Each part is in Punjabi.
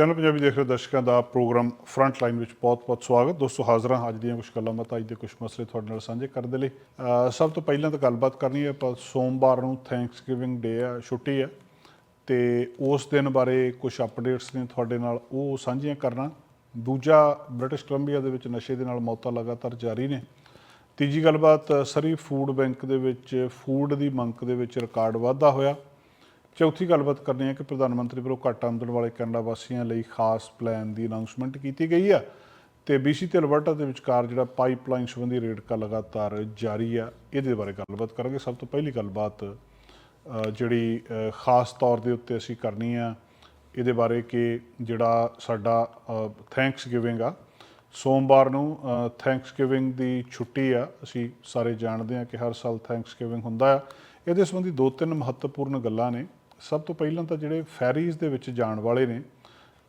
ਚੈਨਲ ਪੰਜਾਬੀ ਦੇਖ ਰਹੇ ਦਰਸ਼ਕਾਂ ਦਾ ਪ੍ਰੋਗਰਾਮ ਫਰੰਟ ਲਾਈਨ ਵਿੱਚ ਬਹੁਤ-ਬਹੁਤ ਸਵਾਗਤ। ਦੋਸਤੋ ਹਾਜ਼ਰਾਂ ਅੱਜ ਦੀਆਂ ਕੁਝ ਗੱਲਾਂ ਬਾਤਾਂ, ਅੱਜ ਦੇ ਕੁਝ ਮਸਲੇ ਤੁਹਾਡੇ ਨਾਲ ਸਾਂਝੇ ਕਰਨ ਦੇ ਲਈ। ਸਭ ਤੋਂ ਪਹਿਲਾਂ ਤਾਂ ਗੱਲਬਾਤ ਕਰਨੀ ਹੈ, ਆਪਾਂ ਸੋਮਵਾਰ ਨੂੰ ਥੈਂਕਸਗਿਵਿੰਗ ਡੇ ਆ, ਛੁੱਟੀ ਆ, ਤੇ ਉਸ ਦਿਨ ਬਾਰੇ ਕੁਝ ਅਪਡੇਟਸ ਨੇ ਤੁਹਾਡੇ ਨਾਲ, ਉਹ ਸਾਂਝੀਆਂ ਕਰਨਾ। ਦੂਜਾ ਬ੍ਰਿਟਿਸ਼ ਕੋਲੰਬੀਆ ਦੇ ਵਿੱਚ ਨਸ਼ੇ ਦੇ ਨਾਲ ਮੌਤਾਂ ਲਗਾਤਾਰ ਜਾਰੀ ਨੇ। ਤੀਜੀ ਗੱਲਬਾਤ, ਸਰੀ ਫੂਡ ਬੈਂਕ ਦੇ ਵਿੱਚ, ਫੂਡ ਦੀ ਮੰਗ ਦੇ ਵਿੱਚ ਰਿਕਾਰਡ ਵਾਧਾ ਹੋਇਆ। ਚੌਥੀ ਗੱਲਬਾਤ ਕਰਨੀ ਹੈ ਕਿ ਪ੍ਰਧਾਨ ਮੰਤਰੀ ਵੱਲੋਂ ਘੱਟ ਆਮਦਨ ਵਾਲੇ ਕੈਨੇਡਾ ਵਾਸੀਆਂ ਲਈ ਖਾਸ ਪਲਾਨ ਦੀ ਅਨਾਉਂਸਮੈਂਟ ਕੀਤੀ ਗਈ ਆ ਤੇ BC ਤੇ ਅਲਬਰਟਾ ਦੇ ਵਿਚਕਾਰ ਜਿਹੜਾ ਪਾਈਪਲਾਈਨ ਸੰਬੰਧੀ ਰੇੜਕਾ ਲਗਾਤਾਰ ਜਾਰੀ ਆ, ਇਹਦੇ ਬਾਰੇ ਗੱਲਬਾਤ ਕਰਾਂਗੇ। ਸਭ ਤੋਂ ਪਹਿਲੀ ਗੱਲਬਾਤ ਜਿਹੜੀ ਖਾਸ ਤੌਰ ਦੇ ਉੱਤੇ ਅਸੀਂ ਕਰਨੀ ਆ, ਇਹਦੇ ਬਾਰੇ ਕਿ ਜਿਹੜਾ ਸਾਡਾ ਥੈਂਕਸ ਗਿਵਿੰਗ ਆ, ਸੋਮਵਾਰ ਨੂੰ ਥੈਂਕਸ ਗਿਵਿੰਗ ਦੀ ਛੁੱਟੀ ਆ, ਅਸੀਂ ਸਾਰੇ ਜਾਣਦੇ ਆ ਕਿ ਹਰ ਸਾਲ ਥੈਂਕਸ ਗਿਵਿੰਗ ਹੁੰਦਾ ਆ। ਇਹਦੇ ਸੰਬੰਧੀ ਦੋ ਤਿੰਨ ਮਹੱਤਵਪੂਰਨ ਗੱਲਾਂ ਨੇ। ਸਭ ਤੋਂ ਪਹਿਲਾਂ ਤਾਂ ਜਿਹੜੇ ਫੈਰੀਜ਼ ਦੇ ਵਿੱਚ ਜਾਣ ਵਾਲੇ ਨੇ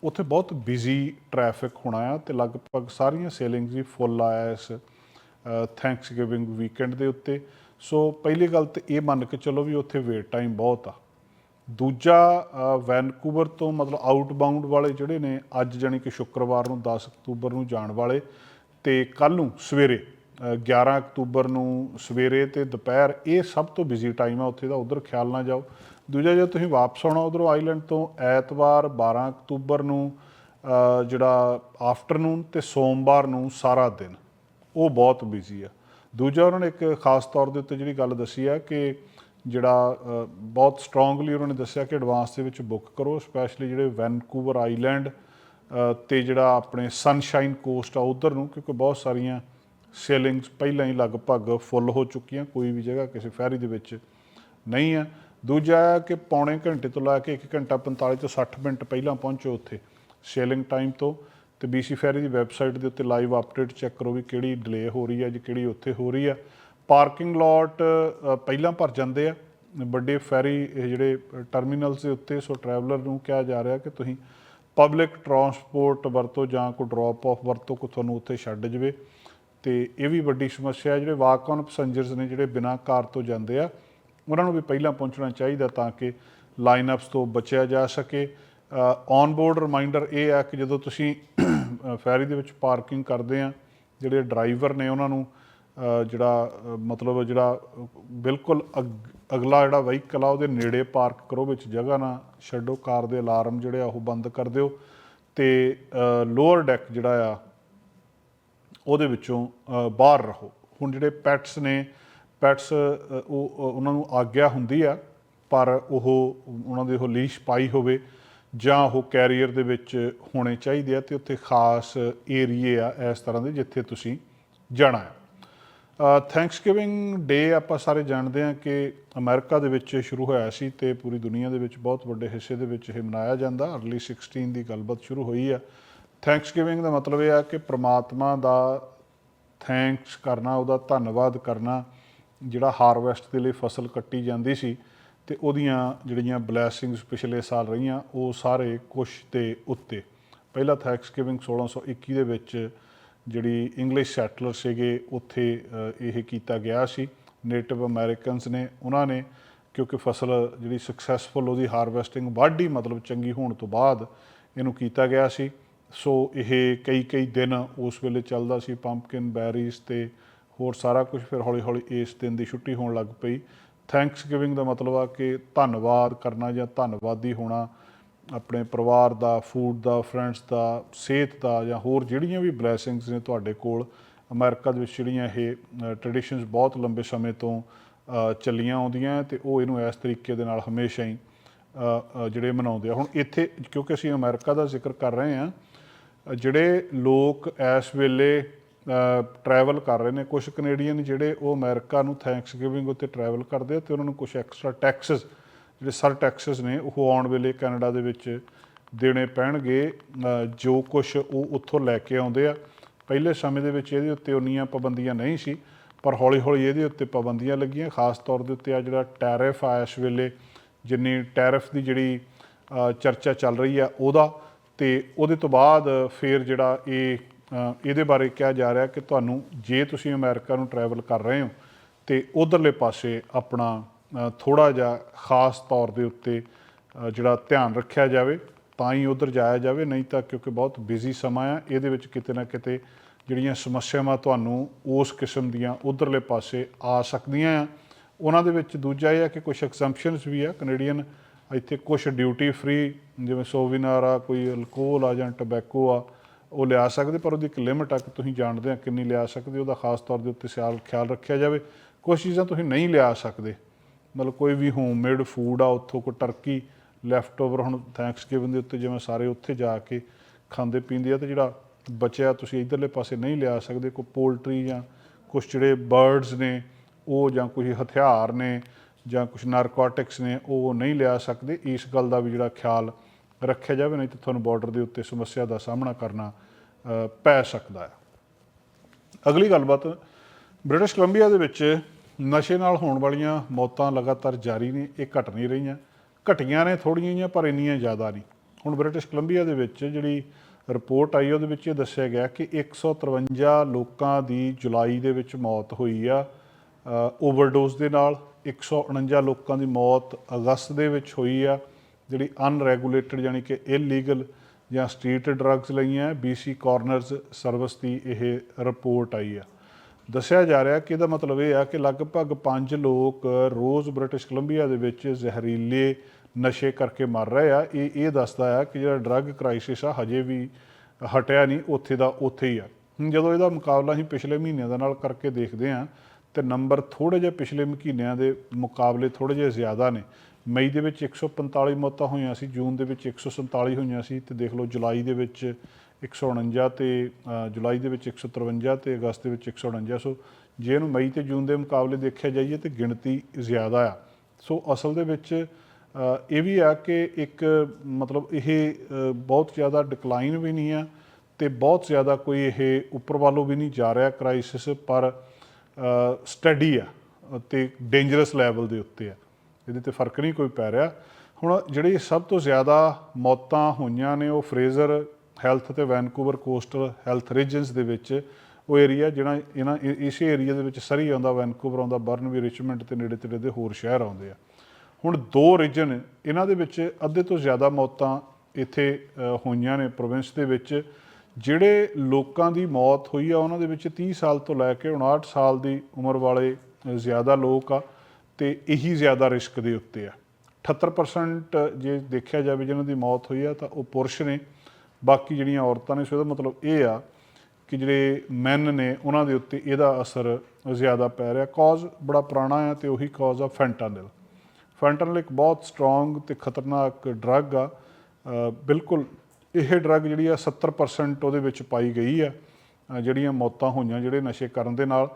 ਉੱਥੇ ਬਹੁਤ ਬਿਜ਼ੀ ਟ੍ਰੈਫਿਕ ਹੋਣਾ ਆ ਤੇ ਲਗਭਗ ਸਾਰੀਆਂ ਸੇਲਿੰਗਸ ਵੀ ਫੁੱਲ ਆਇਆ ਇਸ ਥੈਂਕਸ ਗਿਵਿੰਗ ਵੀਕਐਂਡ ਦੇ ਉੱਤੇ। ਸੋ ਪਹਿਲੀ ਗੱਲ ਤੇ ਇਹ ਮੰਨ ਕੇ ਚੱਲੋ ਵੀ ਉੱਥੇ ਵੇਟ ਟਾਈਮ ਬਹੁਤ ਆ। ਦੂਜਾ ਵੈਨਕੂਵਰ ਤੋਂ ਮਤਲਬ ਆਊਟਬਾਉਂਡ ਵਾਲੇ ਜਿਹੜੇ ਨੇ ਅੱਜ ਜਾਨੀ ਕਿ ਸ਼ੁੱਕਰਵਾਰ ਨੂੰ 10 ਅਕਤੂਬਰ ਨੂੰ ਜਾਣ ਵਾਲੇ ਤੇ ਕੱਲ ਨੂੰ ਸਵੇਰੇ ਅ, 11 ਅਕਤੂਬਰ ਨੂੰ ਸਵੇਰੇ ਤੇ ਦੁਪਹਿਰ ਇਹ ਸਭ ਤੋਂ ਬਿਜ਼ੀ ਟਾਈਮ ਆ ਉੱਥੇ ਦਾ। ਉਧਰ ਖਿਆਲ ਨਾ ਜਾਓ। ਦੂਜਾ ਜੇ ਤੁਸੀਂ ਵਾਪਸ ਆਉਣਾ ਉਧਰੋਂ ਆਈਲੈਂਡ ਤੋਂ ਐਤਵਾਰ 12 ਅਕਤੂਬਰ ਨੂੰ ਜਿਹੜਾ ਆਫਟਰਨੂਨ ਤੇ ਸੋਮਵਾਰ ਨੂੰ ਸਾਰਾ ਦਿਨ। ਉਹ ਬਹੁਤ ਬਿਜ਼ੀ ਆ। ਦੂਜਾ ਉਹਨਾਂ ਨੇ ਇੱਕ ਖਾਸ ਤੌਰ ਦੇ ਉੱਤੇ ਜਿਹੜੀ ਗੱਲ ਦੱਸੀ ਆ ਕਿ ਜਿਹੜਾ ਬਹੁਤ ਸਟਰੋਂਗਲੀ ਉਹਨਾਂ ਨੇ ਦੱਸਿਆ ਕਿ ਐਡਵਾਂਸ ਦੇ ਵਿੱਚ ਬੁੱਕ ਕਰੋ ਸਪੈਸ਼ਲੀ ਜਿਹੜੇ ਵੈਨਕੂਵਰ ਆਈਲੈਂਡ ਅ, ਤੇ ਜਿਹੜਾ ਆਪਣੇ ਸਨਸ਼ਾਈਨ ਕੋਸਟ ਆ ਉਧਰ ਨੂੰ ਕਿਉਂਕਿ ਬਹੁਤ ਸਾਰੀਆਂ ਸੇਲਿੰਗਸ ਪਹਿਲਾਂ ਹੀ ਲਗਭਗ ਫੁੱਲ ਹੋ ਚੁੱਕੀਆਂ ਕੋਈ ਵੀ ਜਗ੍ਹਾ ਕਿਸੇ ਫੈਰੀ ਦੇ ਵਿੱਚ ਨਹੀਂ ਆ। ਦੂਜਾ ਕਿ ਪੌਣੇ ਘੰਟੇ ਤੋਂ ਲੈ ਕੇ 1 ਘੰਟਾ 45 ਤੋਂ 60 ਮਿੰਟ ਪਹਿਲਾਂ ਪਹੁੰਚੋ ਉੱਥੇ, ਸੇਲਿੰਗ ਟਾਈਮ ਤੋਂ। ਤੇ BC ਫੈਰੀ ਦੀ ਵੈਬਸਾਈਟ ਦੇ ਉੱਤੇ ਲਾਈਵ ਅਪਡੇਟ ਚੈੱਕ ਕਰੋ ਵੀ ਕਿਹੜੀ ਡਿਲੇ ਹੋ ਰਹੀ ਹੈ ਜਾਂ ਕਿਹੜੀ ਉੱਥੇ ਹੋ ਰਹੀ ਆ ਪਾਰਕਿੰਗ ਲਾਟ ਪਹਿਲਾਂ ਭਰ ਜਾਂਦੇ ਆ। ਵੱਡੇ ਫੈਰੀ ਇਹ ਜਿਹੜੇ ਟਰਮੀਨਲਸ ਦੇ ਉੱਤੇ, ਸੋ ਟਰੈਵਲਰ ਨੂੰ ਕਿਹਾ ਜਾ ਰਿਹਾ ਕਿ ਤੁਸੀਂ ਪਬਲਿਕ ਟਰਾਂਸਪੋਰਟ ਵਰਤੋ ਜਾਂ ਕੋਈ ਡ੍ਰੌਪ ਆਫ ਵਰਤੋ ਕੋ ਤੁਹਾਨੂੰ ਉੱਥੇ ਛੱਡ ਜਵੇ। ਤੇ ਇਹ ਵੀ ਵੱਡੀ ਸਮੱਸਿਆ ਜਿਹੜੇ ਵਾਕ ਔਨ ਪੈਸੰਜਰਸ ਨੇ, ਜਿਹੜੇ ਬਿਨਾਂ ਕਾਰ ਤੋਂ ਜਾਂਦੇ ਆ ਉਹਨਾਂ ਨੂੰ ਵੀ ਪਹਿਲਾਂ ਪਹੁੰਚਣਾ ਚਾਹੀਦਾ ਤਾਂ ਕਿ ਲਾਈਨਅਪਸ ਤੋਂ ਬਚਿਆ ਜਾ ਸਕੇ। ਔਨ ਬੋਰਡ ਰਿਮਾਈਂਡਰ ਇਹ ਆ ਕਿ ਜਦੋਂ ਤੁਸੀਂ ਫੈਰੀ ਦੇ ਵਿੱਚ ਪਾਰਕਿੰਗ ਕਰਦੇ ਆ, ਜਿਹੜੇ ਡਰਾਈਵਰ ਨੇ ਉਹਨਾਂ ਨੂੰ ਜਿਹੜਾ ਮਤਲਬ ਜਿਹੜਾ ਬਿਲਕੁਲ ਅਗ- ਅਗਲਾ ਜਿਹੜਾ ਵਹੀਕਲ ਆ, ਉਹਦੇ ਨੇੜੇ ਪਾਰਕ ਕਰੋ, ਵਿੱਚ ਜਗ੍ਹਾ ਨਾ ਛੱਡੋ, ਕਾਰ ਦੇ ਅਲਾਰਮ ਜਿਹੜੇ ਆ ਉਹ ਬੰਦ ਕਰ ਦਿਓ। ਤੇ ਲੋਅਰ ਡੈਕ ਜਿਹੜਾ ਆ, ਉਹਦੇ ਵਿੱਚੋਂ ਬਾਹਰ ਰਹੋ। ਹੁਣ ਜਿਹੜੇ ਪੈਟਸ ਨੇ ਪੈਟਸ ਉਹ ਉਹਨਾਂ ਨੂੰ ਆਗਿਆ ਹੁੰਦੀ ਆ, ਪਰ ਉਹ, ਉਹਨਾਂ ਦੇ ਉਹ ਲੀਸ਼ ਪਾਈ ਹੋਵੇ ਜਾਂ ਉਹ ਕੈਰੀਅਰ ਦੇ ਵਿੱਚ ਹੋਣੇ ਚਾਹੀਦੇ ਆ ਤੇ ਉੱਥੇ ਖਾਸ ਏਰੀਏ ਆ ਇਸ ਤਰ੍ਹਾਂ ਦੇ ਜਿੱਥੇ ਤੁਸੀਂ ਜਾਣਾ ਹੈ ਥੈਂਕਸਗਿਵਿੰਗ ਡੇ ਆਪਾਂ ਸਾਰੇ ਜਾਣਦੇ ਹਾਂ ਕਿ ਅਮਰੀਕਾ ਦੇ ਵਿੱਚ ਸ਼ੁਰੂ ਹੋਇਆ ਸੀ ਤੇ ਪੂਰੀ ਦੁਨੀਆ ਦੇ ਵਿੱਚ ਬਹੁਤ ਵੱਡੇ ਹਿੱਸੇ ਦੇ ਵਿੱਚ ਇਹ ਮਨਾਇਆ ਜਾਂਦਾ। ਅਰਲੀ 16 ਦੀ ਗੱਲਬਾਤ ਸ਼ੁਰੂ ਹੋਈ ਆ। ਥੈਂਕਸਗਿਵਿੰਗ ਦਾ ਮਤਲਬ ਇਹ ਆ ਕਿ ਪ੍ਰਮਾਤਮਾ ਦਾ ਥੈਂਕਸ ਕਰਨਾ, ਉਹਦਾ ਧੰਨਵਾਦ ਕਰਨਾ ਜਿਹੜਾ ਹਾਰਵੈਸਟ ਦੇ ਲਈ ਫਸਲ ਕੱਟੀ ਜਾਂਦੀ ਸੀ ਤੇ ਉਹਦੀਆਂ ਜਿਹੜੀਆਂ ਬਲੇਸਿੰਗਸ ਪਿਛਲੇ ਸਾਲ ਰਹੀਆਂ, ਉਹ ਸਾਰੇ ਕੁਛ ਦੇ ਉੱਤੇ। ਪਹਿਲਾ ਥੈਂਕਸਗਿਵਿੰਗ 1621 ਦੇ ਵਿੱਚ ਜਿਹੜੀ ਇੰਗਲਿਸ਼ ਸੈਟਲਰ ਸੀਗੇ, ਉੱਥੇ ਇਹ ਕੀਤਾ ਗਿਆ ਸੀ। ਨੇਟਿਵ ਅਮਰੀਕਨਸ ਨੇ, ਉਹਨਾਂ ਨੇ, ਕਿਉਂਕਿ ਫਸਲ ਜਿਹੜੀ ਸਕਸੈਸਫੁਲ ਉਹਦੀ ਹਾਰਵੈਸਟਿੰਗ ਵਾਢੀ ਮਤਲਬ ਚੰਗੀ ਹੋਣ ਤੋਂ ਬਾਅਦ ਇਹਨੂੰ ਕੀਤਾ ਗਿਆ ਸੀ। ਸੋ ਇਹ ਕਈ ਕਈ ਦਿਨ ਉਸ ਵੇਲੇ ਚੱਲਦਾ ਸੀ ਪੰਪਕਿਨ ਬੈਰੀਜ਼ ਤੇ ਹੋਰ ਸਾਰਾ ਕੁਝ ਫਿਰ ਹੌਲੀ ਹੌਲੀ ਇਸ ਦਿਨ ਦੀ ਛੁੱਟੀ ਹੋਣ ਲੱਗ ਪਈ। ਥੈਂਕਸ ਗਿਵਿੰਗ ਦਾ ਮਤਲਬ ਆ ਕਿ ਧੰਨਵਾਦ ਕਰਨਾ ਜਾਂ ਧੰਨਵਾਦੀ ਹੋਣਾ ਆਪਣੇ ਪਰਿਵਾਰ ਦਾ ਫੂਡ ਦਾ ਫਰੈਂਡਸ ਦਾ, ਸਿਹਤ ਦਾ ਜਾਂ ਹੋਰ ਜਿਹੜੀਆਂ ਵੀ ਬਲੇਸਿੰਗਸ ਨੇ ਤੁਹਾਡੇ ਕੋਲ, ਅਮਰੀਕਾ ਦੇ ਵਿੱਚ ਜਿਹੜੀਆਂ ਇਹ ਟ੍ਰੈਡੀਸ਼ਨਸ ਬਹੁਤ ਲੰਬੇ ਸਮੇਂ ਤੋਂ ਚੱਲੀਆਂ ਆਉਂਦੀਆਂ ਤੇ ਉਹ ਇਹਨੂੰ ਇਸ ਤਰੀਕੇ ਦੇ ਨਾਲ ਹਮੇਸ਼ਾ ਹੀ ਜਿਹੜੇ ਮਨਾਉਂਦੇ ਆ। ਹੁਣ ਇੱਥੇ ਕਿਉਂਕਿ ਅਸੀਂ ਅਮਰੀਕਾ ਦਾ ਜ਼ਿਕਰ ਕਰ ਰਹੇ ਹਾਂ, ਜਿਹੜੇ ਲੋਕ ਇਸ ਵੇਲੇ ਟਰੈਵਲ ਕਰ ਰਹੇ ਨੇ। ਕੁਝ ਕੈਨੇਡੀਅਨ ਜਿਹੜੇ ਉਹ ਅਮਰੀਕਾ ਨੂੰ ਥੈਂਕਸਗਿਵਿੰਗ ਉੱਤੇ ਟਰੈਵਲ ਕਰਦੇ ਆ ਤੇ ਉਹਨਾਂ ਨੂੰ ਕੁਝ ਐਕਸਟਰਾ ਟੈਕਸਸ ਜਿਹੜੇ ਸਰ ਟੈਕਸਸ ਨੇ, ਉਹ ਆਉਣ ਵੇਲੇ ਕੈਨੇਡਾ ਦੇ ਵਿੱਚ ਦੇਣੇ ਪੈਣਗੇ। ਜੋ ਕੁਝ ਉਹ ਉੱਥੋਂ ਲੈ ਕੇ ਆਉਂਦੇ ਆ। ਪਹਿਲੇ ਸਮੇਂ ਦੇ ਵਿੱਚ ਇਹਦੇ ਉੱਤੇ ਉਨੀਆਂ ਪਾਬੰਦੀਆਂ ਨਹੀਂ ਸੀ, ਪਰ ਹੌਲੀ-ਹੌਲੀ ਇਹਦੇ ਉੱਤੇ ਪਾਬੰਦੀਆਂ ਲੱਗੀਆਂ। ਖਾਸ ਤੌਰ ਦੇ ਉੱਤੇ ਆ ਜਿਹੜਾ ਟੈਰਿਫ ਆ ਇਸ ਵੇਲੇ, ਜਿੰਨੀ ਟੈਰਿਫ ਦੀ ਜਿਹੜੀ ਚਰਚਾ ਚੱਲ ਰਹੀ ਆ ਉਹਦਾ। ਤੇ ਉਹਦੇ ਤੋਂ ਬਾਅਦ ਫਿਰ ਜਿਹੜਾ ਇਹ ਇਹਦੇ ਬਾਰੇ ਕਿਹਾ ਜਾ ਰਿਹਾ ਕਿ ਤੁਹਾਨੂੰ ਜੇ ਤੁਸੀਂ ਅਮਰੀਕਾ ਨੂੰ ਟਰੈਵਲ ਕਰ ਰਹੇ ਹੋ ਤੇ ਉਧਰਲੇ ਪਾਸੇ ਆਪਣਾ ਥੋੜਾ ਜਿਹਾ ਖਾਸ ਤੌਰ ਦੇ ਉੱਤੇ ਜਿਹੜਾ ਧਿਆਨ ਰੱਖਿਆ ਜਾਵੇ, ਤਾਂ ਹੀ ਉਧਰ ਜਾਇਆ ਜਾਵੇ, ਨਹੀਂ ਤਾਂ ਕਿਉਂਕਿ ਬਹੁਤ ਬਿਜ਼ੀ ਸਮਾਂ ਆ, ਇਹਦੇ ਵਿੱਚ ਕਿਤੇ ਨਾ ਕਿਤੇ ਜਿਹੜੀਆਂ ਸਮੱਸਿਆਵਾਂ ਤੁਹਾਨੂੰ ਉਸ ਕਿਸਮ ਦੀਆਂ ਉਧਰਲੇ ਪਾਸੇ ਆ ਸਕਦੀਆਂ ਆ। ਉਹਨਾਂ ਦੇ ਵਿੱਚ ਦੂਜਾ ਇਹ ਆ ਕਿ ਕੁਝ ਐਗਜ਼ੈਂਪਸ਼ਨਸ ਵੀ ਆ ਕੈਨੇਡੀਅਨ ਇੱਥੇ ਕੁਝ ਡਿਊਟੀ ਫ੍ਰੀ ਜਿਵੇਂ ਸੋਵਿਨਾਰ ਆ ਕੋਈ ਅਲਕੋਹਲ ਆ ਜਾਂ ਟobacco ਆ ਉਹ ਲਿਆ ਸਕਦੇ, ਪਰ ਉਹਦੀ ਇੱਕ ਲਿਮਟ ਆ ਕਿ ਤੁਸੀਂ ਜਾਣਦੇ ਆ ਕਿੰਨੀ ਲਿਆ ਸਕਦੇ, ਉਹਦਾ ਖਾਸ ਤੌਰ ਦੇ ਉੱਤੇ ਸਿਆਲ, ਖਿਆਲ ਰੱਖਿਆ ਜਾਵੇ। ਕੁਝ ਚੀਜ਼ਾਂ ਤੁਸੀਂ ਨਹੀਂ ਲਿਆ ਸਕਦੇ। ਮਤਲਬ ਕੋਈ ਵੀ ਹੋਮਮੇਡ ਫੂਡ ਆ, ਉੱਥੋਂ ਕੋਈ ਟਰਕੀ ਲੈਫਟ ਓਵਰ ਹੁਣ ਥੈਂਕਸਗਿਵਿੰਗ ਦੇ ਉੱਤੇ ਜਿਵੇਂ ਸਾਰੇ ਉੱਥੇ ਜਾ ਕੇ ਖਾਂਦੇ ਪੀਂਦੇ ਆ, ਤੇ ਜਿਹੜਾ ਬਚਿਆ ਤੁਸੀਂ ਇਧਰਲੇ ਪਾਸੇ ਨਹੀਂ ਲਿਆ ਸਕਦੇ, ਕੋਈ ਪੋਲਟਰੀ ਜਾਂ ਕੁਝ ਜਿਹੜੇ ਬਰਡਸ ਨੇ, ਉਹ ਜਾਂ ਕੋਈ ਹਥਿਆਰ ਨੇ ਜਾਂ ਕੁਝ ਨਾਰਕੋਟਿਕਸ ਨੇ, ਉਹ ਨਹੀਂ ਲਿਆ ਸਕਦੇ। ਇਸ ਗੱਲ ਦਾ ਵੀ ਜਿਹੜਾ ਖਿਆਲ ਰੱਖਿਆ ਜਾਵੇ, ਨਹੀਂ ਤਾਂ ਤੁਹਾਨੂੰ ਬਾਰਡਰ ਦੇ ਉੱਤੇ ਸਮੱਸਿਆ ਦਾ ਸਾਹਮਣਾ ਕਰਨਾ ਪੈ ਸਕਦਾ ਹੈ। ਅਗਲੀ ਗੱਲਬਾਤ, ਬ੍ਰਿਟਿਸ਼ ਕੋਲੰਬੀਆ ਦੇ ਵਿੱਚ ਨਸ਼ੇ ਨਾਲ ਹੋਣ ਵਾਲੀਆਂ ਮੌਤਾਂ ਲਗਾਤਾਰ ਜਾਰੀ ਨੇ, ਇਹ ਘਟ ਨਹੀਂ ਰਹੀਆਂ। ਘਟੀਆਂ ਨੇ ਥੋੜੀਆਂ ਜਿਹੀਆਂ, ਪਰ ਇੰਨੀਆਂ ਜ਼ਿਆਦਾ ਨਹੀਂ। ਹੁਣ ਬ੍ਰਿਟਿਸ਼ ਕੋਲੰਬੀਆ ਦੇ ਵਿੱਚ ਜਿਹੜੀ ਰਿਪੋਰਟ ਆਈ, ਉਹਦੇ ਵਿੱਚ ਇਹ ਦੱਸਿਆ ਗਿਆ ਕਿ 153 ਲੋਕਾਂ ਦੀ ਜੁਲਾਈ ਦੇ ਵਿੱਚ ਮੌਤ ਹੋਈ ਆ ਓਵਰਡੋਜ਼ ਦੇ ਨਾਲ। 149 ਲੋਕਾਂ ਦੀ ਮੌਤ ਅਗਸਤ ਦੇ ਵਿੱਚ ਹੋਈ ਆ। ਜਿਹੜੀ ਅਨਰੈਗੂਲੇਟਡ ਯਾਨੀ ਕਿ ਇਲੀਗਲ ਜਾਂ ਸਟਰੀਟ ਡਰੱਗਸ ਲਈਆਂ BC ਕਾਰਨਰਸ ਸਰਵਿਸ ਦੀ ਇਹ ਰਿਪੋਰਟ ਆਈ ਆ। ਦੱਸਿਆ ਜਾ ਰਿਹਾ ਕਿ ਇਹਦਾ ਮਤਲਬ ਇਹ ਆ ਕਿ ਲਗਭਗ 5 ਲੋਕ ਰੋਜ਼ ਬ੍ਰਿਟਿਸ਼ ਕੋਲੰਬੀਆ ਦੇ ਵਿੱਚ ਜ਼ਹਿਰੀਲੇ ਨਸ਼ੇ ਕਰਕੇ ਮਰ ਰਹੇ ਆ। ਇਹ ਇਹ ਦੱਸਦਾ ਆ ਕਿ ਜਿਹੜਾ ਡਰੱਗ ਕ੍ਰਾਈਸਿਸ ਆ, ਹਜੇ ਵੀ ਹਟਿਆ ਨਹੀਂ, ਉੱਥੇ ਦਾ ਉੱਥੇ ਹੀ ਆ। ਹੁਣ ਜਦੋਂ ਇਹਦਾ ਮੁਕਾਬਲਾ ਅਸੀਂ ਪਿਛਲੇ ਮਹੀਨਿਆਂ ਦੇ ਨਾਲ ਕਰਕੇ ਦੇਖਦੇ ਆ ਤੇ ਨੰਬਰ ਥੋੜੇ ਜਿਹਾ ਪਿਛਲੇ ਮਹੀਨਿਆਂ ਦੇ ਮੁਕਾਬਲੇ ਥੋੜੇ ਜਿਹਾ ਜ਼ਿਆਦਾ ਨੇ। ਮਈ ਦੇ ਵਿੱਚ 145 ਮੌਤਾਂ ਹੋਈਆਂ ਸੀ ਜੂਨ ਦੇ ਵਿੱਚ 147 ਹੋਈਆਂ ਸੀ ਤੇ ਦੇਖ ਲਓ ਜੁਲਾਈ ਦੇ ਵਿੱਚ 149 ਤੇ ਅ, ਜੁਲਾਈ ਦੇ ਵਿੱਚ 153 ਤੇ ਅਗਸਤ ਦੇ ਵਿੱਚ 149 ਸੋ ਜੇ ਇਹਨੂੰ ਮਈ ਤੇ ਜੂਨ ਦੇ ਮੁਕਾਬਲੇ ਦੇਖਿਆ ਜਾਈਏ ਤੇ ਗਿਣਤੀ ਜ਼ਿਆਦਾ ਆ। ਸੋ ਅਸਲ ਦੇ ਵਿੱਚ ਇਹ ਵੀ ਆ ਕਿ ਇੱਕ ਮਤਲਬ ਇਹ ਬਹੁਤ ਜ਼ਿਆਦਾ ਡਿਕਲਾਈਨ ਵੀ ਨਹੀਂ ਆ ਤੇ ਬਹੁਤ ਜ਼ਿਆਦਾ ਕੋਈ ਇਹ ਉੱਪਰ ਵੱਲੋਂ ਵੀ ਨਹੀਂ ਜਾ ਰਿਹਾ ਕ੍ਰਾਈਸਿਸ ਪਰ ਸਟੱਡੀ ਆ ਤੇ ਡੇਂਜਰਸ ਲੈਵਲ ਦੇ ਉੱਤੇ ਆ। ਇਹਦੇ ਤੇ ਫ਼ਰਕ ਨਹੀਂ ਕੋਈ ਪੈ ਰਿਹਾ। ਹੁਣ ਜਿਹੜੀ ਸਭ ਤੋਂ ਜ਼ਿਆਦਾ ਮੌਤਾਂ ਹੋਈਆਂ ਨੇ ਉਹ ਫਰੇਜ਼ਰ ਹੈਲਥ ਤੇ ਵੈਨਕੂਵਰ ਕੋਸਟਲ ਹੈਲਥ ਰੀਜਨਸ ਦੇ ਵਿੱਚ ਉਹ ਏਰੀਆ ਜਿਹੜਾ ਇਹਨਾਂ ਇ- ਇਸੇ ਏਰੀਆ ਦੇ ਵਿੱਚ ਸਰੀ ਆਉਂਦਾ, ਵੈਨਕੂਵਰ ਆਉਂਦਾ ਬਰਨਵੀ ਰਿਚਮੰਡ ਤੇ ਨੇੜੇ ਤੇੜੇ ਦੇ ਹੋਰ ਸ਼ਹਿਰ ਆਉਂਦੇ ਆ। ਹੁਣ ਦੋ ਰੀਜਨ ਇਹਨਾਂ ਦੇ ਵਿੱਚ ਅੱਧੇ ਤੋਂ ਜ਼ਿਆਦਾ ਮੌਤਾਂ ਇੱਥੇ ਹੋਈਆਂ ਨੇ ਪ੍ਰੋਵਿੰਸ ਦੇ ਵਿੱਚ, ਜਿਹੜੇ ਲੋਕਾਂ ਦੀ ਮੌਤ ਹੋਈ ਆ, ਉਹਨਾਂ ਦੇ ਵਿੱਚ 30 ਸਾਲ ਤੋਂ ਲੈ ਕੇ 59 ਸਾਲ ਦੀ ਉਮਰ ਵਾਲੇ ਜ਼ਿਆਦਾ ਲੋਕ ਆ। ਤੇ ਇਹੀ ਜ਼ਿਆਦਾ ਰਿਸਕ ਦੇ ਉੱਤੇ ਆ। 78% ਜੇ ਦੇਖਿਆ ਜਾਵੇ ਜਿਹਨਾਂ ਦੀ ਮੌਤ ਹੋਈ ਆ ਤਾਂ ਉਹ ਪੁਰਸ਼ ਨੇ। ਬਾਕੀ ਜਿਹੜੀਆਂ ਔਰਤਾਂ ਨੇ, ਸੋ ਇਹਦਾ ਮਤਲਬ ਇਹ ਆ ਕਿ ਜਿਹੜੇ ਮੈਨ ਨੇ, ਉਹਨਾਂ ਦੇ ਉੱਤੇ ਇਹਦਾ ਅਸਰ ਜ਼ਿਆਦਾ ਪੈ ਰਿਹਾ। ਕਾਜ਼ ਬੜਾ ਪੁਰਾਣਾ ਆ ਤੇ ਉਹੀ ਕਾਜ਼ ਆ ਫੈਂਟਾਨਿਲ ਫੈਂਟਨਲ ਇੱਕ ਬਹੁਤ ਸਟਰੋਂਗ ਤੇ ਖਤਰਨਾਕ ਡਰੱਗ ਆ। ਬਿਲਕੁਲ ਇਹ ਡਰੱਗ ਜਿਹੜੀ ਆ 70% ਉਹਦੇ ਵਿੱਚ ਪਾਈ ਗਈ ਆ। ਜਿਹੜੀਆਂ ਮੌਤਾਂ ਹੋਈਆਂ, ਜਿਹੜੇ ਨਸ਼ੇ ਕਰਨ ਦੇ ਨਾਲ।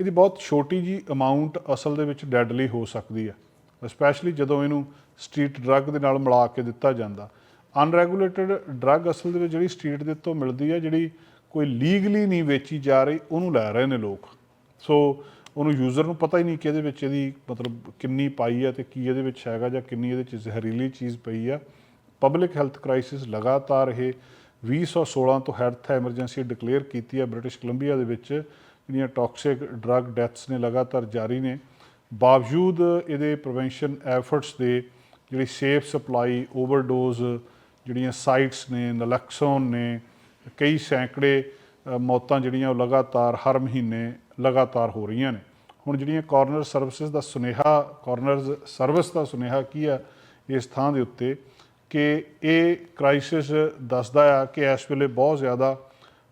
ਇਹਦੀ ਬਹੁਤ ਛੋਟੀ ਜੀ ਅਮਾਉਂਟ ਅਸਲ ਦੇ ਵਿੱਚ ਡੈਡਲੀ ਹੋ ਸਕਦੀ ਹੈ ਸਪੈਸ਼ਲੀ ਜਦੋਂ ਇਹਨੂੰ ਸਟਰੀਟ ਡਰੱਗ ਦੇ ਨਾਲ ਮਿਲਾ ਕੇ ਦਿੱਤਾ ਜਾਂਦਾ। ਅਨਰੈਗੂਲੇਟਡ ਡਰੱਗ ਅਸਲ ਦੇ ਵਿੱਚ ਜਿਹੜੀ ਸਟਰੀਟ ਦੇ ਤੋਂ ਮਿਲਦੀ ਹੈ, ਜਿਹੜੀ ਕੋਈ ਲੀਗਲੀ ਨਹੀਂ ਵੇਚੀ ਜਾ ਰਹੀ, ਉਹਨੂੰ ਲੈ ਰਹੇ ਨੇ ਲੋਕ। ਸੋ ਉਹਨੂੰ ਯੂਜ਼ਰ ਨੂੰ ਪਤਾ ਹੀ ਨਹੀਂ ਕਿ ਇਹਦੇ ਵਿੱਚ ਇਹਦੀ ਮਤਲਬ ਕਿੰਨੀ ਪਾਈ ਹੈ ਤੇ ਕੀ ਇਹਦੇ ਵਿੱਚ ਹੈਗਾ ਜਾਂ ਕਿੰਨੀ ਇਹਦੇ ਵਿੱਚ ਜ਼ਹਿਰੀਲੀ ਚੀਜ਼ ਪਈ ਆ ਪਬਲਿਕ ਹੈਲਥ ਕ੍ਰਾਈਸਿਸ ਲਗਾਤਾਰ ਇਹ 2016 ਤੋਂ ਹੈਲਥ ਐਮਰਜੈਂਸੀ ਡਿਕਲੇਅਰ ਕੀਤੀ ਹੈ ਬ੍ਰਿਟਿਸ਼ ਕੋਲੰਬੀਆ ਦੇ ਵਿੱਚ। ਜਿਹੜੀਆਂ ਟੌਕਸਿਕ ਡਰੱਗ ਡੈਥਸ ਨੇ ਲਗਾਤਾਰ ਜਾਰੀ ਨੇ। ਬਾਵਜੂਦ ਇਹਦੇ ਪ੍ਰੀਵੈਂਸ਼ਨ ਐਫਰਟਸ ਦੇ ਜਿਹੜੀ ਸੇਫ ਸਪਲਾਈ ਓਵਰਡੋਜ਼ ਜਿਹੜੀਆਂ ਸਾਈਟਸ ਨੇ ਨਲੈਕਸੋਨ ਨੇ, ਕਈ ਸੈਂਕੜੇ ਮੌਤਾਂ ਜਿਹੜੀਆਂ ਉਹ ਲਗਾਤਾਰ ਹਰ ਮਹੀਨੇ ਲਗਾਤਾਰ ਹੋ ਰਹੀਆਂ ਨੇ। ਹੁਣ ਜਿਹੜੀਆਂ ਕਾਰਨਰ ਸਰਵਿਸਿਜ਼ ਦਾ ਸੁਨੇਹਾ ਕਾਰਨਰਸ ਸਰਵਿਸ ਦਾ ਸੁਨੇਹਾ ਕੀ ਆ ਇਸ ਥਾਂ ਦੇ ਉੱਤੇ ਕਿ ਇਹ ਕ੍ਰਾਈਸਿਸ ਦੱਸਦਾ ਆ ਕਿ ਇਸ ਵੇਲੇ ਬਹੁਤ ਜ਼ਿਆਦਾ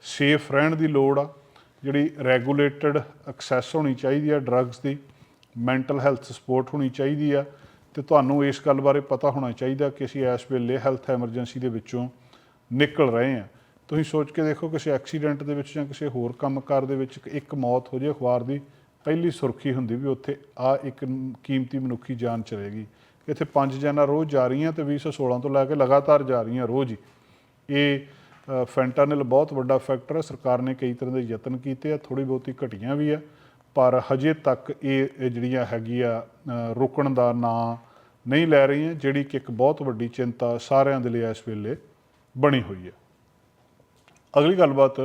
ਸੇਫ ਰਹਿਣ ਦੀ ਲੋੜ ਆ। ਜਿਹੜੀ ਰੈਗੂਲੇਟਡ ਐਕਸੈਸ ਹੋਣੀ ਚਾਹੀਦੀ ਆ ਡਰੱਗਸ ਦੀ ਮੈਂਟਲ ਹੈਲਥ ਸਪੋਰਟ ਹੋਣੀ ਚਾਹੀਦੀ ਆ, ਤੇ ਤੁਹਾਨੂੰ ਇਸ ਗੱਲ ਬਾਰੇ ਪਤਾ ਹੋਣਾ ਚਾਹੀਦਾ ਕਿ ਅਸੀਂ ਇਸ ਵੇਲੇ ਹੈਲਥ ਐਮਰਜੈਂਸੀ ਦੇ ਵਿੱਚੋਂ ਨਿਕਲ ਰਹੇ ਹਾਂ ਤੁਸੀਂ ਸੋਚ ਕੇ ਦੇਖੋ ਕਿਸੇ ਐਕਸੀਡੈਂਟ ਦੇ ਵਿੱਚ ਜਾਂ ਕਿਸੇ ਹੋਰ ਕੰਮਕਾਰ ਦੇ ਵਿੱਚ ਇੱਕ ਮੌਤ ਹੋ ਜੇ, ਅਖਬਾਰ ਦੀ ਪਹਿਲੀ ਸੁਰਖੀ ਹੁੰਦੀ ਵੀ ਉੱਥੇ ਆ ਇੱਕ ਕੀਮਤੀ ਮਨੁੱਖੀ ਜਾਨ ਚਲੇਗੀ। ਇੱਥੇ ਪੰਜ ਜਾਨਾਂ ਰੋਜ਼ ਜਾ ਰਹੀਆਂ ਤੇ 2016 ਤੋਂ ਲੈ ਕੇ ਲਗਾਤਾਰ ਜਾ ਰਹੀਆਂ ਰੋਜ਼ ਹੀ। ਇਹ ਫੈਂਟਾਨਿਲ ਬਹੁਤ ਵੱਡਾ ਫੈਕਟਰ ਹੈ। ਸਰਕਾਰ ਨੇ ਕਈ ਤਰ੍ਹਾਂ ਦੇ ਯਤਨ ਕੀਤੇ ਆ ਥੋੜੀ ਬਹੁਤੀ ਘਟੀਆਂ ਵੀ ਆ, ਪਰ ਹਜੇ ਤੱਕ ਇਹ ਜਿਹੜੀਆਂ ਹੈਗੀ ਆ ਰੁਕਣ ਦਾ ਨਾਂ ਨਹੀਂ ਲੈ ਰਹੀਆਂ, ਜਿਹੜੀ ਕਿ ਇੱਕ ਬਹੁਤ ਵੱਡੀ ਚਿੰਤਾ ਸਾਰਿਆਂ ਦੇ ਲਈ ਇਸ ਵੇਲੇ ਬਣੀ ਹੋਈ ਹੈ। ਅਗਲੀ ਗੱਲਬਾਤ,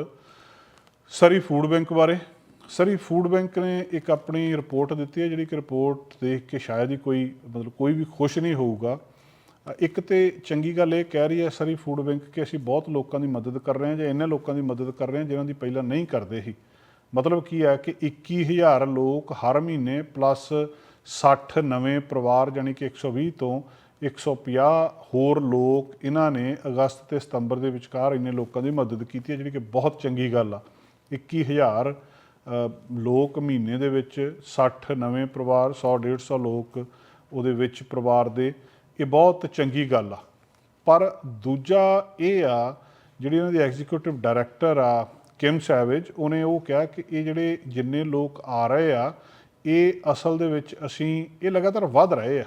ਸਰੀ ਫੂਡ ਬੈਂਕ ਬਾਰੇ। ਸਰੀ ਫੂਡ ਬੈਂਕ ਨੇ ਇੱਕ ਆਪਣੀ ਰਿਪੋਰਟ ਦਿੱਤੀ ਹੈ, ਜਿਹੜੀ ਕਿ ਰਿਪੋਰਟ ਦੇਖ ਕੇ ਸ਼ਾਇਦ ਹੀ ਕੋਈ, ਮਤਲਬ ਕੋਈ ਵੀ ਖੁਸ਼ ਨਹੀਂ ਹੋਊਗਾ। ਇੱਕ ਤੇ ਚੰਗੀ ਗੱਲ ਇਹ ਕਹਿ ਰਹੀ ਹੈ ਸਰੀ ਫੂਡ ਬੈਂਕ ਕਿ ਅਸੀਂ ਬਹੁਤ ਲੋਕਾਂ ਦੀ ਮਦਦ ਕਰ ਰਹੇ ਹਾਂ ਜਾਂ ਇਹਨਾਂ ਲੋਕਾਂ ਦੀ ਮਦਦ ਕਰ ਰਹੇ ਹਾਂ ਜਿਨ੍ਹਾਂ ਦੀ ਪਹਿਲਾਂ ਨਹੀਂ ਕਰਦੇ ਸੀ। ਮਤਲਬ ਕੀ ਹੈ ਕਿ 21000 ਲੋਕ ਹਰ ਮਹੀਨੇ ਪਲੱਸ 60 ਨਵੇਂ ਪਰਿਵਾਰ ਯਾਨੀ ਕਿ 120 ਤੋਂ 150 ਹੋਰ ਲੋਕ ਇਹਨਾਂ ਨੇ ਅਗਸਤ ਤੇ ਸਤੰਬਰ ਦੇ ਵਿਚਕਾਰ ਇੰਨੇ ਲੋਕਾਂ ਦੀ ਮਦਦ ਕੀਤੀ ਹੈ ਜਿਹੜੀ ਕਿ ਬਹੁਤ ਚੰਗੀ ਗੱਲ ਆ। 21000 ਅ, ਲੋਕ ਮਹੀਨੇ ਦੇ ਵਿੱਚ 60 ਨਵੇਂ ਪਰਿਵਾਰ 100 150 ਲੋਕ ਉਹਦੇ ਵਿੱਚ ਪਰਿਵਾਰ ਦੇ ਇਹ ਬਹੁਤ ਚੰਗੀ ਗੱਲ ਆ। ਪਰ ਦੂਜਾ ਇਹ ਆ, ਜਿਹੜੀ ਇਹਨਾਂ ਦੀ ਐਗਜ਼ੀਕਿਊਟਿਵ ਡਾਇਰੈਕਟਰ ਆ ਕਿਮ ਸੈਵੇਜ ਉਹਨੇ ਉਹ ਕਿਹਾ ਕਿ ਇਹ ਜਿਹੜੇ ਜਿੰਨੇ ਲੋਕ ਆ ਰਹੇ ਆ, ਇਹ ਅਸਲ ਦੇ ਵਿੱਚ ਅਸੀਂ, ਇਹ ਲਗਾਤਾਰ ਵੱਧ ਰਹੇ ਆ।